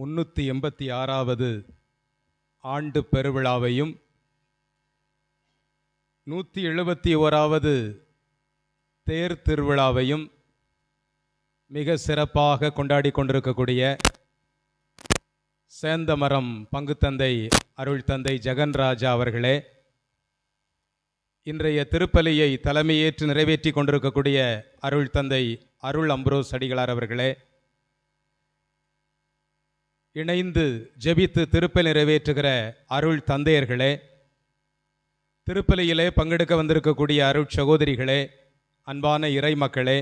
முன்னூற்றி எண்பத்தி ஆறாவது ஆண்டு பெருவிழாவையும் நூற்றி எழுபத்தி ஓராவது தேர் திருவிழாவையும் மிக சிறப்பாக கொண்டாடி கொண்டிருக்கக்கூடிய சேந்தமரம் பங்குத்தந்தை அருள் தந்தை ஜெகன்ராஜா அவர்களே இன்றைய திருப்பலியை தலைமையேற்று நிறைவேற்றி கொண்டிருக்கக்கூடிய அருள் தந்தை அருள் அம்ப்ரோஸ் அடிகளார் அவர்களே இணைந்து ஜெபித்து திருப்பலி நிறைவேற்றுகிற அருள் தந்தையர்களே திருப்பலியிலே பங்கெடுக்க வந்திருக்கக்கூடிய அருள் சகோதரிகளே அன்பான இறை மக்களே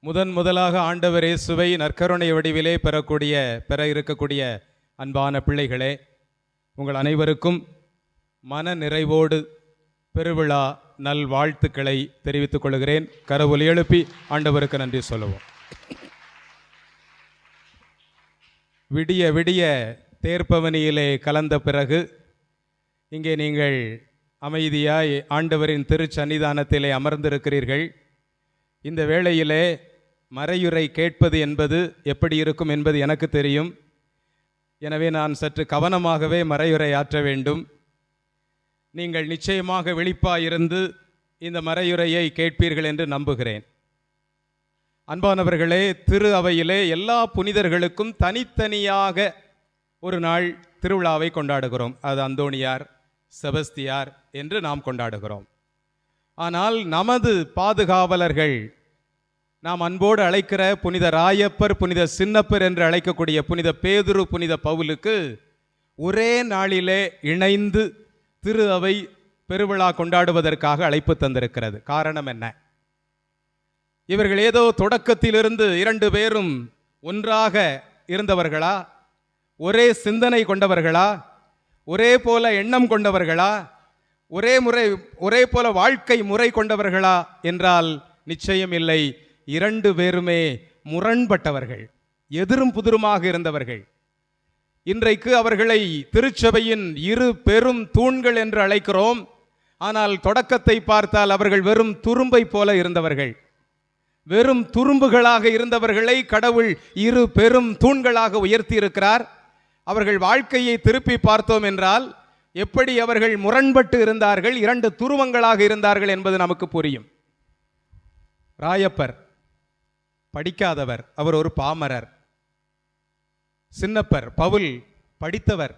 முதன் முதலாக ஆண்டவர் இயேசுவை நற்கருணை வடிவிலே பெறக்கூடிய பெற இருக்கக்கூடிய அன்பான பிள்ளைகளே உங்கள் அனைவருக்கும் மன நிறைவோடு பெருவிழா நல் வாழ்த்துக்களை தெரிவித்துக் கொள்கிறேன். கரவொலி எழுப்பி ஆண்டவருக்கு நன்றி சொல்லுவோம். விடிய விடிய தேர்ப்பவனியிலே கலந்த பிறகு இங்கே நீங்கள் அமைதியாய் ஆண்டவரின் திருச்சன்னிதானத்திலே அமர்ந்திருக்கிறீர்கள். இந்த வேளையிலே மறையுறை கேட்பது என்பது எப்படி இருக்கும் என்பது எனக்கு தெரியும். எனவே நான் சற்று கவனமாகவே மறையுறை ஆற்ற வேண்டும். நீங்கள் நிச்சயமாக விழிப்பாயிருந்து இந்த மறையுறையை கேட்பீர்கள் என்று நம்புகிறேன். அன்பானவர்களே திரு அவையிலே எல்லா புனிதர்களுக்கும் தனித்தனியாக ஒரு நாள் திருவிழாவை கொண்டாடுகிறோம். அது அந்தோணியார் செபஸ்தியார் என்று நாம் கொண்டாடுகிறோம். ஆனால் நமது பாதுகாவலர்கள் நாம் அன்போடு அழைக்கிற புனித ராயப்பர் புனித சின்னப்பர் என்று அழைக்கக்கூடிய புனித பேதுரு புனித பவுலுக்கு ஒரே நாளிலே இணைந்து திரு அவை பெருவிழா கொண்டாடுவதற்காக அழைப்பு தந்திருக்கிறது. காரணம் என்ன? இவர்கள் ஏதோ தொடக்கத்திலிருந்து இரண்டு பேரும் ஒன்றாக இருந்தவர்களா? ஒரே சிந்தனை கொண்டவர்களா? ஒரே போல எண்ணம் கொண்டவர்களா? ஒரே முறை ஒரே போல வாழ்க்கை முறை கொண்டவர்களா? என்றால் நிச்சயம் இல்லை. இரண்டு பேருமே முரண்பட்டவர்கள் எதிரும் புதிருமாக இருந்தவர்கள். இன்றைக்கு அவர்களை திருச்சபையின் இரு பெரும் தூண்கள் என்று அழைக்கிறோம். ஆனால் தொடக்கத்தை பார்த்தால் அவர்கள் வெறும் துரும்பை போல இருந்தவர்கள். வெறும் துரும்புகளாக இருந்தவர்களை கடவுள் இரு பெரும் தூண்களாக உயர்த்தி இருக்கிறார் அவர்கள் வாழ்க்கையை திருப்பி பார்த்தோம் என்றால் எப்படி அவர்கள் முரண்பட்டு இருந்தார்கள் இரண்டு துருவங்களாக இருந்தார்கள் என்பது நமக்கு புரியும். ராயப்பர் படிக்காதவர் அவர் ஒரு பாமரர். சின்னப்பர் பவுல் படித்தவர்.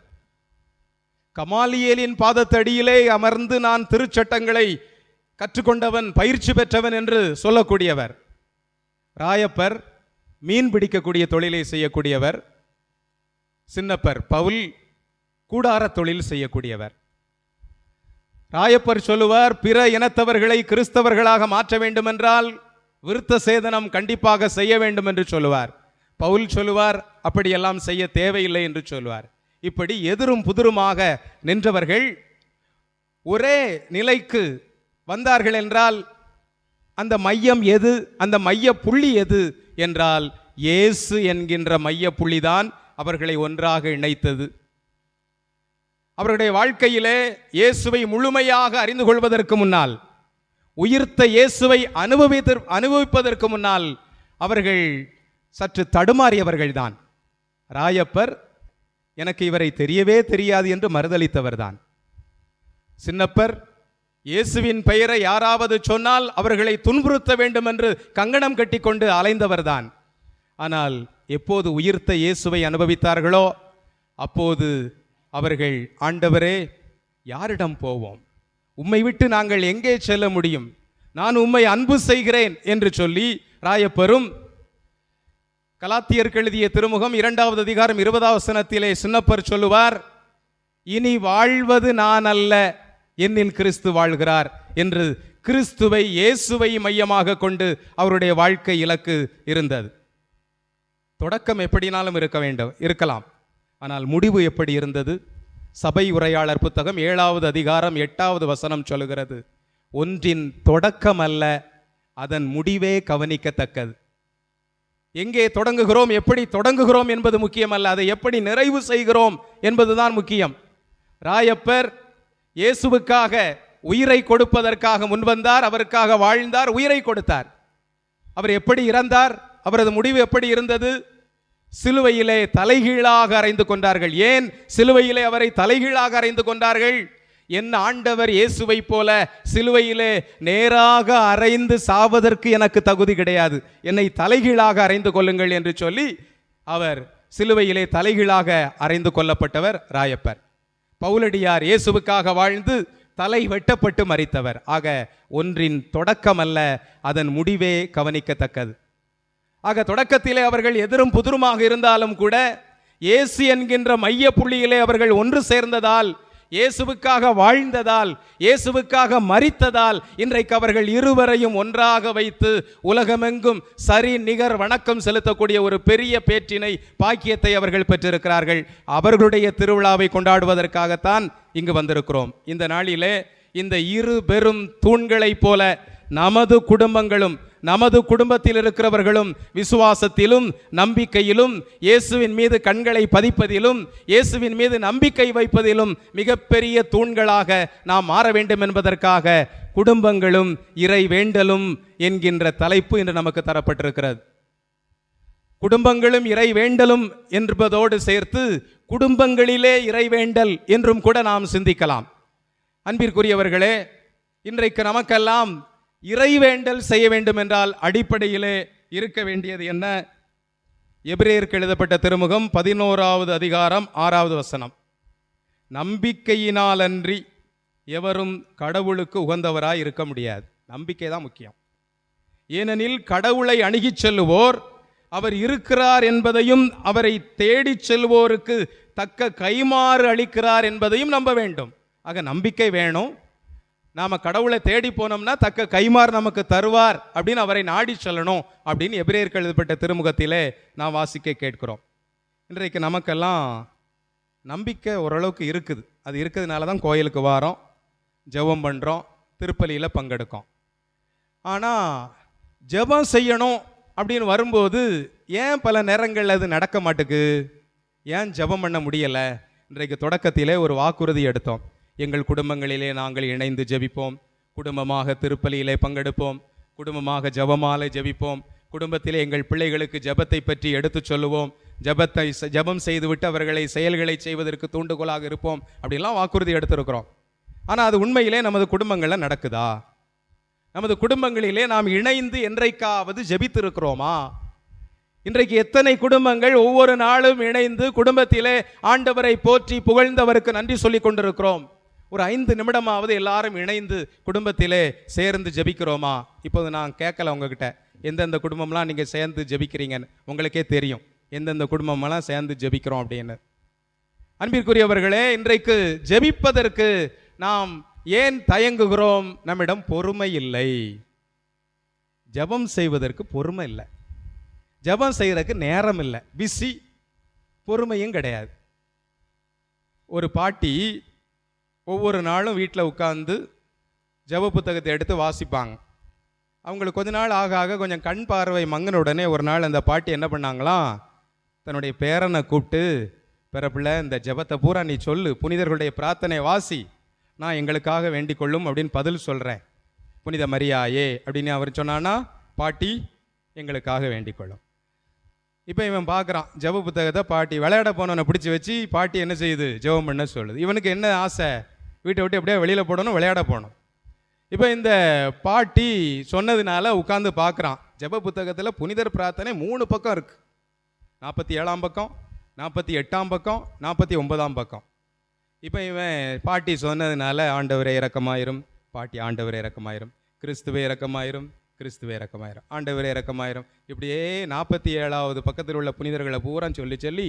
கமாலியேலின் பாதத்தடியிலே அமர்ந்து நான் திருச்சட்டங்களை கற்றுக்கொண்டவன் பயிற்சி பெற்றவன் என்று சொல்லக்கூடியவர். ராயப்பர் மீன் பிடிக்கக்கூடிய தொழிலை செய்யக்கூடியவர் சின்னப்பர் பவுல் கூடார தொழில் செய்யக்கூடியவர். ராயப்பர் சொல்லுவார் பிற இனத்தவர்களை கிறிஸ்தவர்களாக மாற்ற வேண்டுமென்றால் விருத்த சேதனம் கண்டிப்பாக செய்ய வேண்டும் என்று சொல்லுவார். பவுல் சொல்லுவார் அப்படியெல்லாம் செய்ய தேவையில்லை என்று சொல்லுவார். இப்படி எதிரும் புதிருமாக நின்றவர்கள் ஒரே நிலைக்கு வந்தார்கள் என்றால் அந்த மையம் எது? அந்த மைய புள்ளி எது? என்றால் இயேசு என்கின்ற மைய புள்ளிதான் அவர்களை ஒன்றாக இணைத்தது. அவருடைய வாழ்க்கையிலே இயேசுவை முழுமையாக அறிந்து கொள்வதற்கு முன்னால் உயிர்த்த இயேசுவை அனுபவித்த அனுபவிப்பதற்கு முன்னால் அவர்கள் சற்று தடுமாறியவர்கள்தான். ராயப்பர் எனக்கு இவரை தெரியவே தெரியாது என்று மறுதளித்தவர்தான். சின்னப்பர் இயேசுவின் பெயரை யாராவது சொன்னால் அவர்களை துன்புறுத்த வேண்டும் என்று கங்கணம் கட்டிக்கொண்டு அலைந்தவர்தான். ஆனால் எப்போது உயிர்த்த இயேசுவை அனுபவித்தார்களோ அப்போது அவர்கள் ஆண்டவரே யாரிடம் போவோம்? உம்மை விட்டு நாங்கள் எங்கே செல்ல முடியும்? நான் உம்மை அன்பு செய்கிறேன் என்று சொல்லி ராயப்பெரும் கலாத்தியர் எழுதிய திருமுகம் இரண்டாவது அதிகாரம் இருபதாவது வசனத்திலே சின்னப்பர் சொல்லுவார் இனி வாழ்வது நான் அல்ல என்னில் கிறிஸ்து வாழ்கிறார் என்று கிறிஸ்துவை இயேசுவை மையமாக கொண்டு அவருடைய வாழ்க்கை இலக்கு இருந்தது. தொடக்கம் எப்படினாலும் இருக்க வேண்டும் இருக்கலாம். ஆனால் முடிவு எப்படி இருந்தது? சபை உரையாளர் புத்தகம் ஏழாவது அதிகாரம் எட்டாவது வசனம் சொல்லுகிறது ஒன்றின் தொடக்கம் அல்ல அதன் முடிவே கவனிக்கத்தக்கது. எங்கே தொடங்குகிறோம் எப்படி தொடங்குகிறோம் என்பது முக்கியமல்ல அதை எப்படி நிறைவு செய்கிறோம் என்பதுதான் முக்கியம். ராயப்பர் இயேசுவுக்காக உயிரை கொடுப்பதற்காக முன்வந்தார் அவருக்காக வாழ்ந்தார் உயிரை கொடுத்தார். அவர் எப்படி இறந்தார் அவரது முடிவு எப்படி இருந்தது? சிலுவையிலே தலைகீழாக அறைந்து கொண்டார்கள். ஏன் சிலுவையிலே அவரை தலைகீழாக அறைந்து கொண்டார்கள்? என் ஆண்டவர் இயேசுவை போல சிலுவையிலே நேராக அறைந்து சாவதற்கு எனக்கு தகுதி கிடையாது. என்னை தலைகீழாக அறைந்து கொள்ளுங்கள் என்று சொல்லி அவர் சிலுவையிலே தலைகீழாக அறைந்து கொள்ளப்பட்டவர் ராயப்பர். பவுலடியார் இயேசுவுக்காக வாழ்ந்து தலை வெட்டப்பட்டு மறித்தவர். ஆக ஒன்றின் தொடக்கம் அல்ல அதன் முடிவே கவனிக்கத்தக்கது. ஆக தொடக்கத்திலே அவர்கள் எதிரும் புதிருமாக இருந்தாலும் கூட இயேசு என்கின்ற மைய புள்ளியிலே அவர்கள் ஒன்று சேர்ந்ததால் இயேசுவுக்காக வாழ்ந்ததால் இயேசுவுக்காக மறித்ததால் இன்றைக்கு அவர்கள் இருவரையும் ஒன்றாக வைத்து உலகமெங்கும் சரி நிகர் வணக்கம் செலுத்தக்கூடிய ஒரு பெரிய பேற்றினை பாக்கியத்தை அவர்கள் பெற்றிருக்கிறார்கள். அவர்களுடைய திருவிழாவை கொண்டாடுவதற்காகத்தான் இங்கு வந்திருக்கிறோம். இந்த நாளிலே இந்த இரு பெரும் தூண்களைப் போல நமது குடும்பங்களும் நமது குடும்பத்தில் இருக்கிறவர்களும் விசுவாசத்திலும் நம்பிக்கையிலும் இயேசுவின் மீது கண்களை பதிப்பதிலும் இயேசுவின் மீது நம்பிக்கை வைப்பதிலும் மிகப்பெரிய தூண்களாக நாம் மாற வேண்டும் என்பதற்காக குடும்பங்களும் இறை வேண்டலும் என்கின்ற தலைப்பு இன்று நமக்கு தரப்பட்டிருக்கிறது. குடும்பங்களும் இறை வேண்டலும் என்பதோடு சேர்த்து குடும்பங்களிலே இறை வேண்டல் என்றும் கூட நாம் சிந்திக்கலாம். அன்பிற்குரியவர்களே இன்றைக்கு நமக்கெல்லாம் இறைவேண்டல் செய்ய வேண்டும் என்றால் அடிப்படையிலே இருக்க வேண்டியது என்ன? எபிரேயருக்கு எழுதப்பட்ட திருமுகம் பதினோராவது அதிகாரம் ஆறாவது வசனம். நம்பிக்கையினாலன்றி எவரும் கடவுளுக்கு உகந்தவராய் இருக்க முடியாது. நம்பிக்கை தான் முக்கியம். ஏனெனில் கடவுளை அணுகிச் செல்லுவோர் அவர் இருக்கிறார் என்பதையும் அவரை தேடிச் செல்வோருக்கு தக்க கைமாறு அளிக்கிறார் என்பதையும் நம்ப வேண்டும். ஆக நம்பிக்கை வேணும். நாம் கடவுளை தேடி போனோம்னா தக்க கைமாறு நமக்கு தருவார் அப்படின்னு அவரை நாடி செல்லணும் அப்படின்னு எபிரேயர்கள் எழுதப்பட்ட திருமுகத்திலே நாம் வாசிக்க கேட்கிறோம். இன்றைக்கு நமக்கெல்லாம் நம்பிக்கை ஓரளவுக்கு இருக்குது. அது இருக்கிறதுனால தான் கோயிலுக்கு வாரோம் ஜெபம் பண்ணுறோம் திருப்பலியில் பங்கெடுக்கோம். ஆனால் ஜெபம் செய்யணும் அப்படின்னு வரும்போது ஏன் பல நேரங்களில் அது நடக்க மாட்டுக்கு? ஏன் ஜெபம் பண்ண முடியலை? இன்றைக்கு தொடக்கத்திலே ஒரு வாக்குறுதி எடுத்தோம். எங்கள் குடும்பங்களிலே நாங்கள் இணைந்து ஜெபிப்போம். குடும்பமாக திருப்பலியிலே பங்கெடுப்போம். குடும்பமாக ஜபமாலை ஜெபிப்போம். குடும்பத்திலே எங்கள் பிள்ளைகளுக்கு ஜபத்தை பற்றி எடுத்துச் சொல்லுவோம். ஜெபத்தை ஜபம் ஜெபம் செய்துவிட்டு அவர்களை செயல்களை செய்வதற்கு தூண்டுகோலாக இருப்போம். அப்படிலாம் வாக்குறுதி எடுத்திருக்கிறோம். ஆனால் அது உண்மையிலே நமது குடும்பங்களில் நடக்குதா? நமது குடும்பங்களிலே நாம் இணைந்து என்றைக்காவது ஜபித்திருக்கிறோமா? இன்றைக்கு எத்தனை குடும்பங்கள் ஒவ்வொரு நாளும் இணைந்து குடும்பத்திலே ஆண்டவரை போற்றி புகழ்ந்தவருக்கு நன்றி சொல்லிக் கொண்டிருக்கிறோம். ஒரு ஐந்து நிமிடமாவது எல்லாரும் இணைந்து குடும்பத்திலே சேர்ந்து ஜெபிக்கிறோமா? இப்போது நான் கேட்கல உங்ககிட்ட. எந்தெந்த குடும்பம்லாம் நீங்கள் சேர்ந்து ஜெபிக்கிறீங்கன்னு உங்களுக்கே தெரியும். எந்தெந்த குடும்பமெல்லாம் சேர்ந்து ஜெபிக்கிறோம் அப்படின்னு. அன்பிற்குரியவர்களே இன்றைக்கு ஜெபிப்பதற்கு நாம் ஏன் தயங்குகிறோம்? நம்மிடம் பொறுமை இல்லை. ஜெபம் செய்வதற்கு பொறுமை இல்லை. ஜெபம் செய்கிறதுக்கு நேரம் இல்லை. பிஸி பொறுமையும் கிடையாது. ஒரு பாட்டி ஒவ்வொரு நாளும் வீட்டில் உட்காந்து ஜெப புத்தகத்தை எடுத்து வாசிப்பாங்க. அவங்களுக்கு கொஞ்ச நாள் ஆக ஆக கொஞ்சம் கண் பார்வை மங்கின உடனே ஒரு நாள் அந்த பாட்டி என்ன பண்ணாங்களாம் தன்னுடைய பேரனை கூப்பிட்டு பிறப்பில் இந்த ஜெபத்தை பூரா நீ சொல்லு. புனிதர்களுடைய பிரார்த்தனை வாசி. நான் எங்களுக்காக வேண்டிக் கொள்ளும் அப்படின்னு பதில் சொல்கிறேன் புனித மரியாயே அப்படின்னு அவர் சொன்னான்னா பாட்டி எங்களுக்காக வேண்டிக் கொள்ளும். இப்போ இவன் பார்க்குறான் ஜெப புத்தகத்தை பாட்டி விளையாட போனவனை பிடிச்சி வச்சு பாட்டி என்ன செய்யுது? ஜெபம் பண்ண சொல்லுது. இவனுக்கு என்ன ஆசை? வீட்டை விட்டு எப்படியே வெளியில் போடணும் விளையாட போகணும். இப்போ இந்த பாட்டி சொன்னதுனால உட்காந்து பார்க்குறான். ஜெப புத்தகத்தில் புனிதர் பிரார்த்தனை மூணு பக்கம் இருக்குது நாற்பத்தி ஏழாம் பக்கம் நாற்பத்தி எட்டாம் பக்கம் நாற்பத்தி ஒன்பதாம் பக்கம். இப்போ இவன் பாட்டி சொன்னதுனால ஆண்டவரே இறக்கமாயிரும் பாட்டி ஆண்டவரே இறக்கமாயிரும் கிறிஸ்துவே இறக்கமாயிரும் கிறிஸ்துவே இறக்கமாயிரும் ஆண்டவரே இறக்கமாயிரும் இப்படியே நாற்பத்தி ஏழாவது பக்கத்தில் உள்ள புனிதர்களை பூரா சொல்லி சொல்லி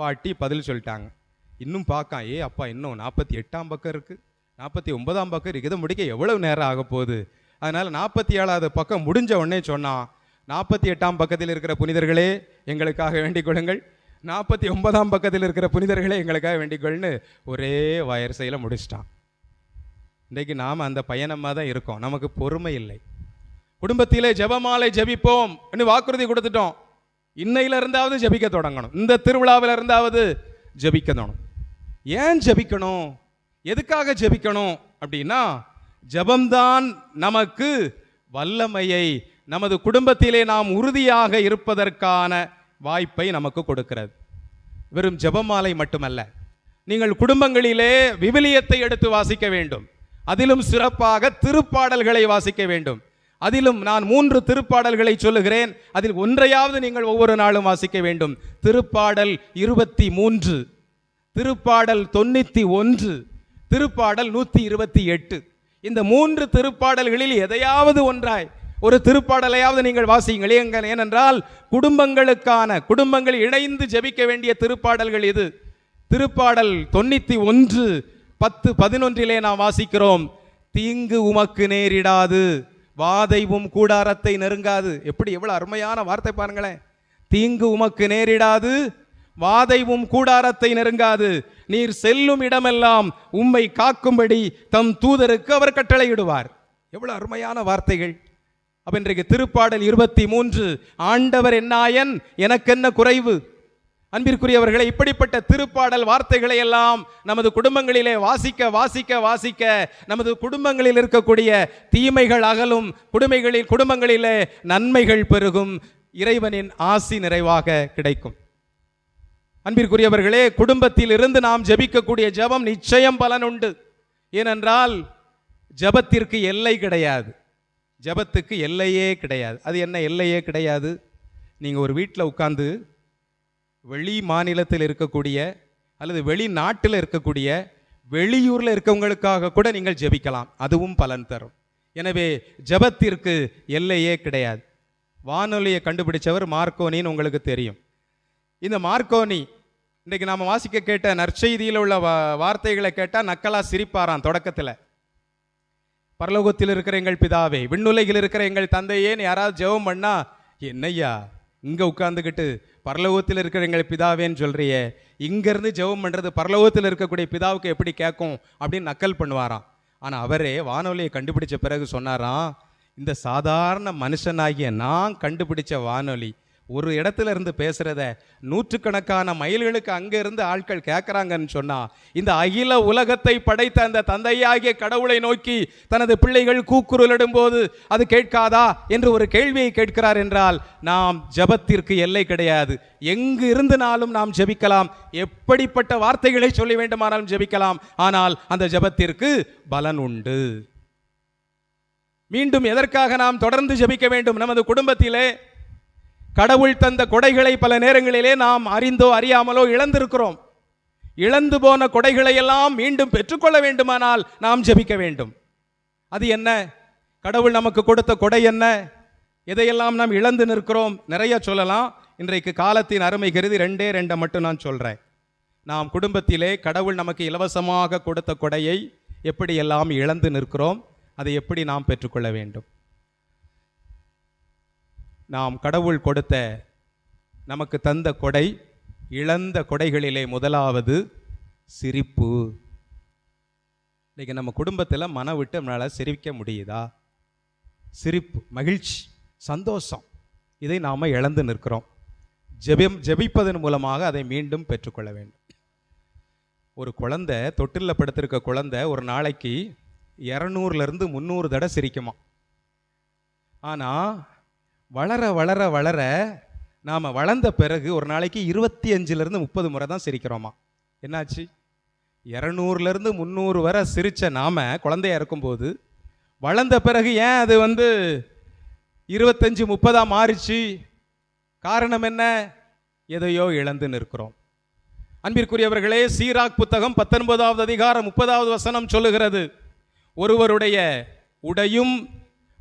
பாட்டி பதில் சொல்லிட்டாங்க. இன்னும் பார்க்கான் ஏ அப்பா இன்னும் நாற்பத்தி எட்டாம் பக்கம் இருக்குது நாற்பத்தி ஒன்பதாம் பக்கம் இருக்குது இதை முடிக்க எவ்வளவு நேரம் ஆக போகுது? அதனால் நாற்பத்தி ஏழாவது பக்கம் முடிஞ்ச உடனே சொன்னான் நாற்பத்தி எட்டாம் பக்கத்தில் இருக்கிற புனிதர்களே எங்களுக்காக வேண்டிக் கொள்ளுங்கள். நாற்பத்தி ஒன்பதாம் பக்கத்தில் இருக்கிற புனிதர்களே எங்களுக்காக வேண்டிக் கொள்ளுன்னு ஒரே வயர்சையில் முடிச்சிட்டான். இன்றைக்கு நாம் அந்த பயணமாக தான் இருக்கோம். நமக்கு பொறுமை இல்லை. குடும்பத்திலே ஜெபமாலை ஜபிப்போம் வாக்குறுதி கொடுத்துட்டோம். இன்னையில இருந்தாவது ஜபிக்க தொடங்கணும். இந்த திருவிழாவில் இருந்தாவது ஜெபிக்க தொடங்கணும். ஏன் ஜெபிக்கணும்? எதுக்காக ஜெபிக்கணும்? அப்படின்னா ஜெபம்தான் நமக்கு வல்லமையை நமது குடும்பத்திலே நாம் உறுதியாக இருப்பதற்கான வாய்ப்பை நமக்கு கொடுக்கிறது. வெறும் ஜபமாலை மட்டுமல்ல. நீங்கள் குடும்பங்களிலே விவிலியத்தை எடுத்து வாசிக்க வேண்டும். அதிலும் சிறப்பாக திருப்பாடல்களை வாசிக்க வேண்டும். அதிலும் நான் மூன்று திருப்பாடல்களை சொல்லுகிறேன். அதில் ஒன்றையாவது நீங்கள் ஒவ்வொரு நாளும் வாசிக்க வேண்டும். திருப்பாடல் இருபத்தி மூன்று. திருப்பாடல் தொண்ணூத்தி ஒன்று திருப்பாடல் நூத்தி இருபத்தி எட்டு. இந்த மூன்று திருப்பாடல்களில் எதையாவது ஒன்றாய் ஒரு திருப்பாடலையாவது நீங்கள் வாசியுங்கள். எங்கள் ஏனென்றால் குடும்பங்களுக்கான குடும்பங்கள் இணைந்து ஜெபிக்க வேண்டிய திருப்பாடல்கள் இது. திருப்பாடல் தொண்ணூத்தி ஒன்று பத்து பதினொன்றிலே நாம் வாசிக்கிறோம். தீங்கு உமக்கு நேரிடாது வாதைவும் கூடாரத்தை நெருங்காது. எப்படி எவ்வளவு அருமையான வார்த்தை பாருங்களேன். தீங்கு உமக்கு நேரிடாது வாதைவும் கூடாரத்தை நெருங்காது. நீர் செல்லும் இடமெல்லாம் உம்மை காக்கும்படி தம் தூதருக்கு அவர் கட்டளையிடுவார். எவ்வளவு அருமையான வார்த்தைகள். அப்ப இன்றைக்கு திருப்பாடல் இருபத்தி மூன்று ஆண்டவர் என்னாயன் எனக்கென்ன குறைவு? அன்பிற்குரியவர்களை இப்படிப்பட்ட திருப்பாடல் வார்த்தைகளை எல்லாம் நமது குடும்பங்களிலே வாசிக்க வாசிக்க வாசிக்க நமது குடும்பங்களில் இருக்கக்கூடிய தீமைகள் அகலும் குடும்பங்களில் குடும்பங்களிலே நன்மைகள் பெருகும் இறைவனின் ஆசி நிறைவாக கிடைக்கும். அன்பிற்குரியவர்களே குடும்பத்தில் இருந்து நாம் ஜெபிக்கக்கூடிய ஜெபம் நிச்சயம் பலன் உண்டு. ஏனென்றால் ஜெபத்திற்கு எல்லை கிடையாது. ஜெபத்துக்கு எல்லையே கிடையாது. அது என்ன எல்லையே கிடையாது? நீங்கள் ஒரு வீட்டில் உட்காந்து வெளி மாநிலத்தில் இருக்கக்கூடிய அல்லது வெளிநாட்டில் இருக்கக்கூடிய வெளியூரில் இருக்கவங்களுக்காக கூட நீங்கள் ஜெபிக்கலாம். அதுவும் பலன் தரும். எனவே ஜெபத்திற்கு எல்லையே கிடையாது. வானொலியை கண்டுபிடிச்சவர் மார்க்கோனின்னு உங்களுக்கு தெரியும். இந்த மார்க்கோனி இன்றைக்கி நாம வாசிக்க கேட்ட நற்செய்தியில் உள்ள வா- வார்த்தைகளை கேட்டால் நக்கலாக சிரிப்பாராம் தொடக்கத்தில். பரலோகத்தில் இருக்கிற எங்கள் பிதாவே விண்ணுலகில் இருக்கிற எங்கள் தந்தையேன்னு யாராவது ஜெபம் பண்ணா என்னய்யா இங்கே உட்காந்துக்கிட்டு பரலோகத்தில் இருக்கிற எங்கள் பிதாவேன்னு சொல்கிறியே இங்கேருந்து ஜெபம் பண்ணுறது பரலோகத்தில் இருக்கக்கூடிய பிதாவுக்கு எப்படி கேட்கும் அப்படின்னு நக்கல் பண்ணுவாராம். ஆனால் அவரே வானொலியை கண்டுபிடிச்ச பிறகு சொன்னாராம் இந்த சாதாரண மனுஷனாகிய நான் கண்டுபிடிச்ச வானொலி ஒரு இடத்துல இருந்து பேசுகிறத நூற்றுக்கணக்கான மைல்களுக்கு அங்கேருந்து ஆட்கள் கேட்கறாங்கன்னு சொன்னா இந்த அகில உலகத்தை படைத்த அந்த தந்தையாகிய கடவுளை நோக்கி தனது பிள்ளைகள் கூக்குரலிடும்போது அது கேட்காதா என்று ஒரு கேள்வியை கேட்கிறார் என்றால் நாம் ஜெபத்திற்கு எல்லை கிடையாது. எங்கு இருந்துனாலும் நாம் ஜெபிக்கலாம். எப்படிப்பட்ட வார்த்தைகளை சொல்லி வேண்டுமானாலும் ஜெபிக்கலாம். ஆனால் அந்த ஜெபத்திற்கு பலன் உண்டு. மீண்டும் எதற்காக நாம் தொடர்ந்து ஜெபிக்க வேண்டும்? நமது குடும்பத்திலே கடவுள் தந்த கொடைகளை பல நேரங்களிலே நாம் அறிந்தோ அறியாமலோ இழந்திருக்கிறோம். இழந்து போன கொடைகளை எல்லாம் மீண்டும் பெற்றுக்கொள்ள வேண்டுமானால் நாம் ஜெபிக்க வேண்டும். அது என்ன? கடவுள் நமக்கு கொடுத்த கொடை என்ன? எதையெல்லாம் நாம் இழந்து நிற்கிறோம்? நிறைய சொல்லலாம். இன்றைக்கு காலத்தின் அருமை கருதி ரெண்டே ரெண்டை மட்டும் நான் சொல்றேன். நாம் குடும்பத்திலே கடவுள் நமக்கு இலவசமாக கொடுத்த கொடையை எப்படியெல்லாம் இழந்து நிற்கிறோம்? அதை எப்படி நாம் பெற்றுக்கொள்ள வேண்டும்? நாம் கடவுள் கொடுத்த நமக்கு தந்த கொடை இழந்த கொடைகளிலே முதலாவது சிரிப்பு. இன்றைக்கி நம்ம குடும்பத்தில் மன விட்டு நம்மளால் சிரிக்க முடியுதா? சிரிப்பு மகிழ்ச்சி சந்தோஷம். இதை நாம் இழந்து நிற்கிறோம். ஜெபம் ஜெபிப்பதன் மூலமாக அதை மீண்டும் பெற்றுக்கொள்ள வேண்டும். ஒரு குழந்தை தொட்டிலில் படுத்திருக்க குழந்தை ஒரு நாளைக்கு இரநூறுலேருந்து முந்நூறு தடவை சிரிக்குமா? ஆனால் வளர வளர வளர நாம் வளர்ந்த பிறகு ஒரு நாளைக்கு இருபத்தி அஞ்சுலேருந்து முப்பது முறை தான் சிரிக்கிறோமா? என்னாச்சு? இரநூறுலேருந்து முந்நூறு வரை சிரித்த நாம் குழந்தையா இருக்கும்போது வளர்ந்த பிறகு ஏன் அது வந்து இருபத்தஞ்சி முப்பதாக மாறிச்சு? காரணம் என்ன? எதையோ இழந்து நிற்கிறோம். அன்பிற்குரியவர்களே சீராக் புத்தகம் பத்தொன்பதாவது அதிகாரம் முப்பதாவது வசனம் சொல்லுகிறது. ஒருவருடைய உடையும்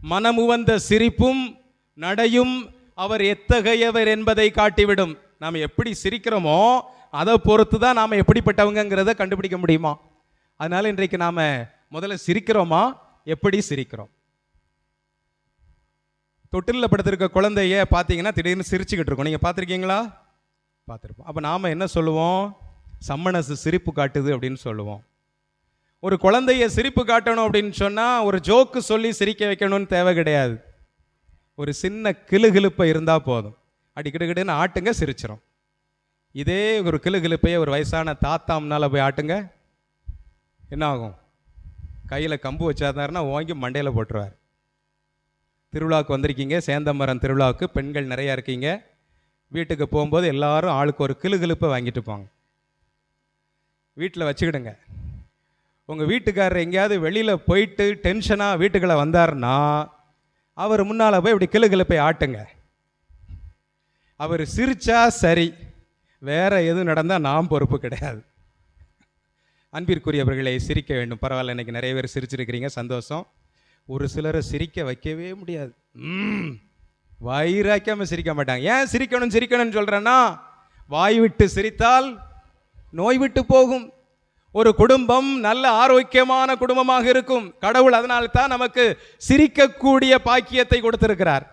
மனமுவந்த சிரிப்பும் நடையும் அவர் எத்தகையவர் என்பதை காட்டிவிடும். நாம் எப்படி சிரிக்கிறோமோ அதை பொறுத்து தான் நாம் எப்படிப்பட்டவங்கங்கிறத கண்டுபிடிக்க முடியுமா? அதனால் இன்றைக்கு நாம் முதல்ல சிரிக்கிறோமா? எப்படி சிரிக்கிறோம்? தொட்டிலில் படுத்திருக்க குழந்தைய பார்த்தீங்கன்னா திடீர்னு சிரிச்சுக்கிட்டு இருக்கோம். நீங்கள் பார்த்துருக்கீங்களா? பார்த்துருப்போம். அப்போ நாம் என்ன சொல்லுவோம்? சம்மனசு சிரிப்பு காட்டுது அப்படின்னு சொல்லுவோம். ஒரு குழந்தைய சிரிப்பு காட்டணும் அப்படின்னு சொன்னால் ஒரு ஜோக்கு சொல்லி சிரிக்க வைக்கணும்னு தேவை கிடையாது. ஒரு சின்ன கிளுகிழுப்பை இருந்தால் போதும். அடிக்கிடுகிடுன்னு ஆட்டுங்க சிரிச்சிரும். இதே ஒரு கிளுகிழுப்பையே ஒரு வயசான தாத்தாம்னால போய் ஆட்டுங்க என்ன ஆகும் கையில் கம்பு வச்சாருன்னா ஓங்கி மண்டையில் போட்டுருவார். திருவிழாவுக்கு வந்திருக்கீங்க சேந்தமரம் திருவிழாவுக்கு பெண்கள் நிறையா இருக்கீங்க. வீட்டுக்கு போகும்போது எல்லாரும் ஆளுக்கு ஒரு கிளுகிழுப்பை வாங்கிட்டு போங்க. வீட்டில் வச்சுக்கிடுங்க. உங்கள் வீட்டுக்காரர் எங்கேயாவது வெளியில் போயிட்டு டென்ஷனாக வீட்டுக்குள்ளே வந்தாருன்னா அவர் முன்னால் போய் இப்படி போய் ஆட்டுங்க. அவர் சிரிச்சா சரி. வேற எதுவும் நடந்தால் நாம் பொறுப்பு கிடையாது. அன்பிற்குரியவர்களை சிரிக்க வேண்டும். பரவாயில்ல இன்னைக்கு நிறைய பேர் சிரிச்சிருக்கிறீங்க. சந்தோஷம். ஒரு சிலரை சிரிக்க வைக்கவே முடியாது. ம், சிரிக்க மாட்டாங்க. ஏன் சிரிக்கணும் சிரிக்கணும்னு சொல்கிறேன்னா வாய் விட்டு சிரித்தால் நோய் விட்டு போகும். ஒரு குடும்பம் நல்ல ஆரோக்கியமான குடும்பமாக இருக்கும். கடவுள் அதனால தான் நமக்கு சிரிக்கக்கூடிய பாக்கியத்தை கொடுத்திருக்கிறார்.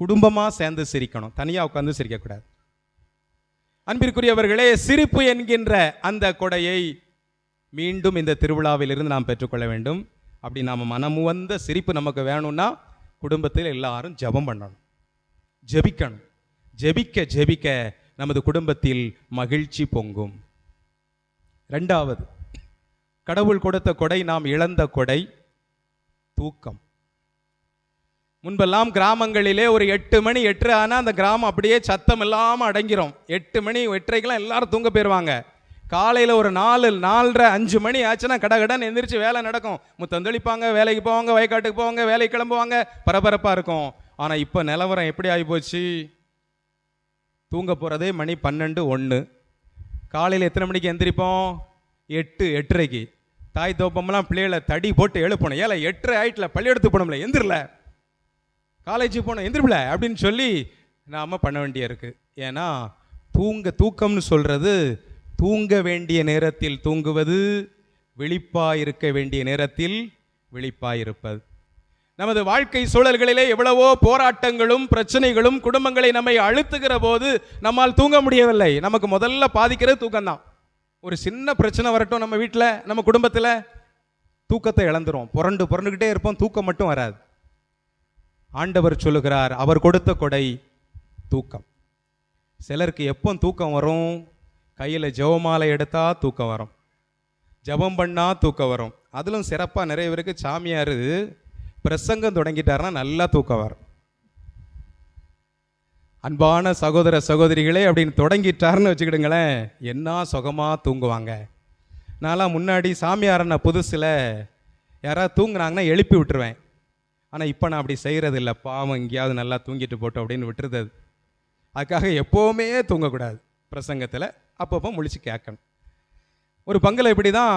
குடும்பமாக சேர்ந்து சிரிக்கணும். தனியாக உட்காந்து சிரிக்கக்கூடாது. அன்பிற்குரியவர்களே சிரிப்பு என்கின்ற அந்த கொடையை மீண்டும் இந்த திருவிழாவிலிருந்து நாம் பெற்றுக்கொள்ள வேண்டும். அப்படி நாம் மனமுவந்த சிரிப்பு நமக்கு வேணும்னா குடும்பத்தில் எல்லாரும் ஜெபம் பண்ணணும். ஜெபிக்கணும். ஜெபிக்க ஜெபிக்க நமது குடும்பத்தில் மகிழ்ச்சி பொங்கும். ரெண்டாவது கடவுள் கொடுத்த கொடை நாம் இழந்த கொடை தூக்கம். முன்பெல்லாம் கிராமங்களிலே ஒரு எட்டு மணி எட்டு ஆனால் அந்த கிராமம் அப்படியே சத்தம் இல்லாமல் அடங்கிரும். எட்டு மணி எட்டரைக்கெல்லாம் எல்லாரும் தூங்க போயிடுவாங்க காலையில் ஒரு நாலு நாலரை அஞ்சு மணி ஆச்சுன்னா கடகடன்னு எந்திரிச்சு வேலை நடக்கும். முத்தந்தளிப்பாங்க வேலைக்கு போவாங்க வயக்காட்டுக்கு போவாங்க வேலைக்கு கிளம்புவாங்க பரபரப்பாக இருக்கும். ஆனால் இப்போ நிலவரம் எப்படி ஆகிப்போச்சு தூங்க போகிறதே மணி பன்னெண்டு ஒன்று காலையில் எத்தனை மணிக்கு எந்திரிப்போம்? எட்டு எட்டரைக்கு. தாய் தோப்பம்லாம் பிள்ளைகளை தடி போட்டு எழுப்பணும். ஏல எட்டரை ஆயிட்டில் பள்ளியெடுத்து போனோம்ல எந்திரல. காலேஜுக்கு போனோம் எந்திரிப்பில அப்படின்னு சொல்லி நாம் பண்ண வேண்டிய இருக்குது ஏன்னா தூங்க தூக்கம்னு சொல்கிறது தூங்க வேண்டிய நேரத்தில் தூங்குவது விழிப்பாய் இருக்க வேண்டிய நேரத்தில் விழிப்பாயிருப்பது நமது வாழ்க்கை சூழல்களிலே எவ்வளவோ போராட்டங்களும் பிரச்சனைகளும் குடும்பங்களை நம்மை அழுத்துகிற போது நம்மால் தூங்க முடியவில்லை. நமக்கு முதல்ல பாதிக்கிறது தூக்கம்தான். ஒரு சின்ன பிரச்சனை வரட்டும் நம்ம வீட்டில் நம்ம குடும்பத்தில். தூக்கத்தை இழந்துரும். புரண்டு புரண்டுக்கிட்டே இருப்போம். தூக்கம் மட்டும் வராது. ஆண்டவர் சொல்லுகிறார் அவர் கொடுத்த கொடை தூக்கம். சிலருக்கு எப்போ தூக்கம் வரும்? கையில் ஜெபமாலை எடுத்தால் தூக்கம் வரும். ஜெபம் பண்ணால் தூக்கம் வரும். அதிலும் சிறப்பாக நிறைய பேருக்கு சாமியார் பிரசங்கம் தொடங்கிட்டாருன்னா நல்லா தூக்கம் வரும் அன்பான சகோதர சகோதரிகளே அப்படின்னு தொடங்கிட்டாருன்னு வச்சுக்கிடுங்களேன் என்ன சுகமாக தூங்குவாங்க. நான்லாம் முன்னாடி சாமியாரனை புதுசில் யாராவது தூங்குனாங்கன்னா எழுப்பி விட்டுருவேன். ஆனால் இப்போ நான் அப்படி செய்கிறது இல்லை பாவம் எங்கேயாவது நல்லா தூங்கிட்டு போட்டோம் அப்படின்னு விட்டுருது அதுக்காக எப்போவுமே தூங்கக்கூடாது. பிரசங்கத்தில் அப்பப்போ முழிச்சு கேட்கணும். ஒரு பங்கில் இப்படி தான்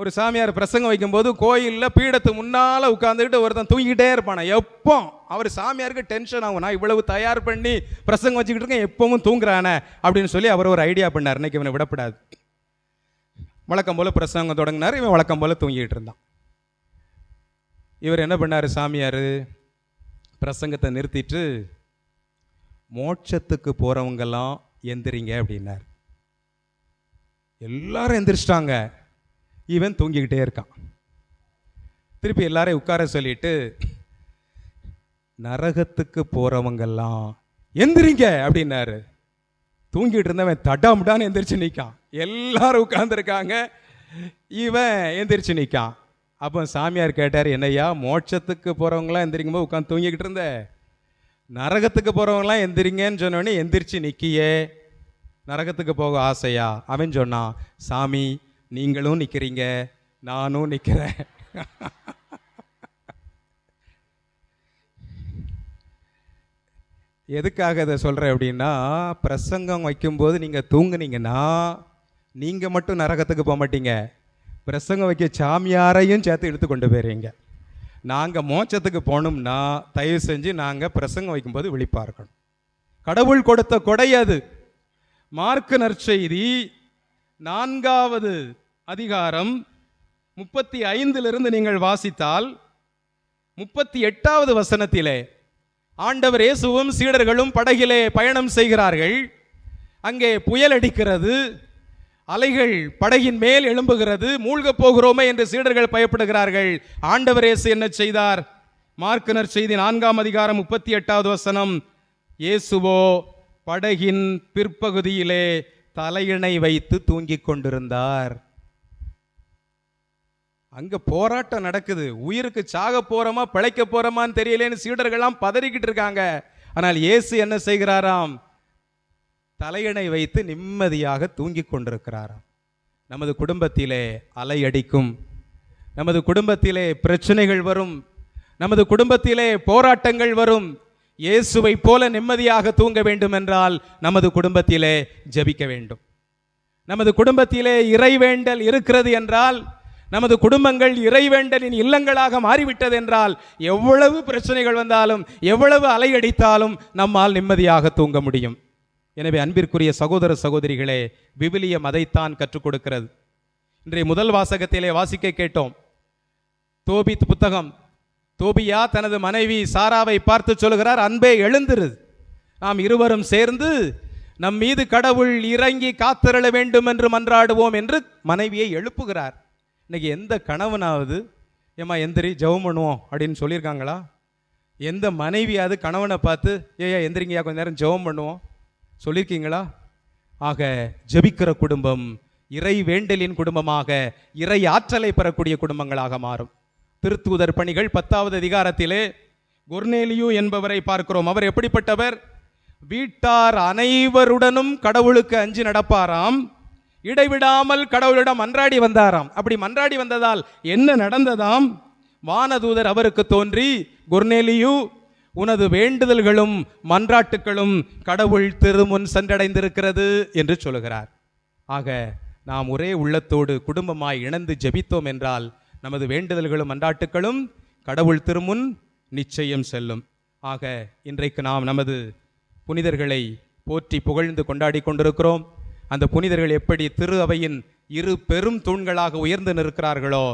ஒரு சாமியார் பிரசங்கம் வைக்கும்போது கோயிலில் பீடத்து முன்னால் உட்காந்துக்கிட்டு ஒருத்தன் தூங்கிக்கிட்டே இருப்பான். எப்போ அவர் சாமியாருக்கு டென்ஷன் ஆகும். நான் இவ்வளவு தயார் பண்ணி பிரசங்கம் வச்சுக்கிட்டு இருக்கேன் எப்பவும் தூங்குறானே அப்படின்னு சொல்லி அவர் ஒரு ஐடியா பண்ணார். இன்னைக்கு இவனை விடப்படாது. வழக்கம் போல் பிரசங்கம் தொடங்கினார். இவன் வழக்கம் போல் தூங்கிக்கிட்டு இருந்தான். இவர் என்ன பண்ணார் சாமியார்? பிரசங்கத்தை நிறுத்திட்டு மோட்சத்துக்கு போகிறவங்கெல்லாம் எந்திரிங்க அப்படின்னார். எல்லாரும் எந்திரிச்சிட்டாங்க. இவன் தூங்கிக்கிட்டே இருக்கான். திருப்பி எல்லாரையும் உட்கார சொல்லிட்டு நரகத்துக்கு போகிறவங்கெல்லாம் எந்திரிங்க அப்படின்னாரு. தூங்கிட்டு இருந்தவன் தடாமுடான்னு எந்திரிச்சு நிற்கான் எல்லாரும் உட்கார்ந்துருக்காங்க. இவன் எந்திரிச்சு நிற்கான் அப்போ சாமியார் கேட்டார் என்னய்யா மோட்சத்துக்கு போகிறவங்களாம் எந்திரிக்கும் போது உட்காந்து தூங்கிக்கிட்டு இருந்த? நரகத்துக்கு போகிறவங்களாம் எந்திரிங்கன்னு சொன்னோடனே எந்திரிச்சு நிற்கியே நரகத்துக்கு போக ஆசையா? அவன் சொன்னான். சாமி நீங்களும் நிற்கிறீங்க நானும் நிற்கிறேன் எதுக்காக இதை சொல்கிறேன் அப்படின்னா பிரசங்கம் வைக்கும்போது நீங்கள் தூங்குனீங்கன்னா நீங்கள் மட்டும் நரகத்துக்கு போக மாட்டீங்க. பிரசங்கம் வைக்க சாமியாரையும் சேர்த்து இழுத்து கொண்டு போயிறீங்க நாங்கள் மோச்சத்துக்கு போகணும்னா தயவு செஞ்சு நாங்கள் பிரசங்கம் வைக்கும்போது விழிப்பாக இருக்கணும் கடவுள் கொடுத்த கொடை அது. மார்க்கு நற்செய்தி நான்காவது அதிகாரம் முப்பத்தி ஐந்திலிருந்து நீங்கள் வாசித்தால் முப்பத்தி எட்டாவது வசனத்திலே ஆண்டவர் இயேசுவும் சீடர்களும் படகிலே பயணம் செய்கிறார்கள். அங்கே புயல் அடிக்கிறது. அலைகள் படகின் மேல் எழும்புகிறது. மூழ்கப் போகிறோமே என்று சீடர்கள் பயப்படுகிறார்கள். ஆண்டவர் இயேசு என்ன செய்தார்? மார்க்கனர் செய்தி நான்காம் அதிகாரம் முப்பத்தி எட்டாவது வசனம் இயேசுவோ படகின் பிற்பகுதியிலே தலையினை வைத்து தூங்கிக் கொண்டிருந்தார். அங்க போராட்டம் நடக்குது. உயிருக்கு சாக போறோமா பிழைக்க போறோமான்னு தெரியலேன்னு சீடர்கள்லாம் பதறிக்கிட்டு இருக்காங்க. ஆனால் இயேசு என்ன செய்கிறாராம்? தலையணை வைத்து நிம்மதியாக தூங்கிக் கொண்டிருக்கிறாராம். நமது குடும்பத்திலே அலையடிக்கும் நமது குடும்பத்திலே பிரச்சனைகள் வரும். நமது குடும்பத்திலே போராட்டங்கள் வரும். இயேசுவை போல நிம்மதியாக தூங்க வேண்டும் என்றால் நமது குடும்பத்திலே ஜெபிக்க வேண்டும். நமது குடும்பத்திலே இறைவேண்டல் இருக்கிறது என்றால் நமது குடும்பங்கள் இறைவேண்டலின் இல்லங்களாக மாறிவிட்டது என்றால் எவ்வளவு பிரச்சனைகள் வந்தாலும் எவ்வளவு அலையடித்தாலும் நம்மால் நிம்மதியாக தூங்க முடியும். எனவே அன்பிற்குரிய சகோதர சகோதரிகளே விவிலியம் அதைத்தான் கற்றுக் கொடுக்கிறது. இன்றைய முதல் வாசகத்திலே வாசிக்க கேட்டோம். தோபித் புத்தகம். தோபியா தனது மனைவி சாராவை பார்த்து சொல்கிறார் அன்பே எழுந்திரு. நாம் இருவரும் சேர்ந்து நம் மீது கடவுள் இறங்கி காத்திரள வேண்டும் என்று மன்றாடுவோம் என்று மனைவியை எழுப்புகிறார். இன்னைக்கு எந்த கணவனாவது ஏம்மா எந்திரி ஜெபம் பண்ணுவோம் அப்படின்னு சொல்லியிருக்காங்களா? எந்த மனைவியாவது கணவனை பார்த்து ஏயா எந்திரிங்கயா கொஞ்ச நேரம் ஜெபம் பண்ணுவோம். சொல்லியிருக்கீங்களா? ஆக ஜெபிக்கிற குடும்பம் இறை வேண்டலின் குடும்பமாக இறை ஆற்றலை பெறக்கூடிய குடும்பங்களாக மாறும். திருத்தூதர் பணிகள் பத்தாவது அதிகாரத்திலே குர்நேலியு என்பவரை பார்க்கிறோம். அவர் எப்படிப்பட்டவர்? வீட்டார் அனைவருடனும் கடவுளுக்கு அஞ்சி நடப்பாராம். இடைவிடாமல் கடவுளிடம் மன்றாடி வந்தாராம். அப்படி மன்றாடி வந்ததால் என்ன நடந்ததாம்? வானதூதர் அவருக்கு தோன்றி குர்நேலியு உனது வேண்டுதல்களும் மன்றாட்டுகளும் கடவுள் திருமுன் சென்றடைந்திருக்கிறது என்று சொல்லுகிறார். ஆக நாம் ஒரே உள்ளத்தோடு குடும்பமாய் இணைந்து ஜெபித்தோம் என்றால் நமது வேண்டுதல்களும் மன்றாட்டுகளும் கடவுள் திருமுன் நிச்சயம் செல்லும். ஆக இன்றைக்கு நாம் நமது புனிதர்களை போற்றி புகழ்ந்து கொண்டாடி கொண்டிருக்கிறோம். அந்த புனிதர்கள் எப்படி திரு அவையின் இரு பெரும் தூண்களாக உயர்ந்து நிற்கிறார்களோ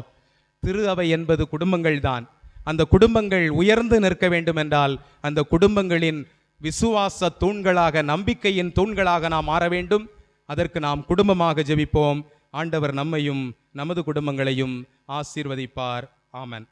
திரு அவை என்பது குடும்பங்கள்தான். அந்த குடும்பங்கள் உயர்ந்து நிற்க வேண்டும் என்றால் அந்த குடும்பங்களின் விசுவாச தூண்களாக நம்பிக்கையின் தூண்களாக நாம் மாற வேண்டும். அதற்கு நாம் குடும்பமாக ஜெபிப்போம். ஆண்டவர் நம்மையும் நமது குடும்பங்களையும் ஆசீர்வதிப்பார். ஆமன்.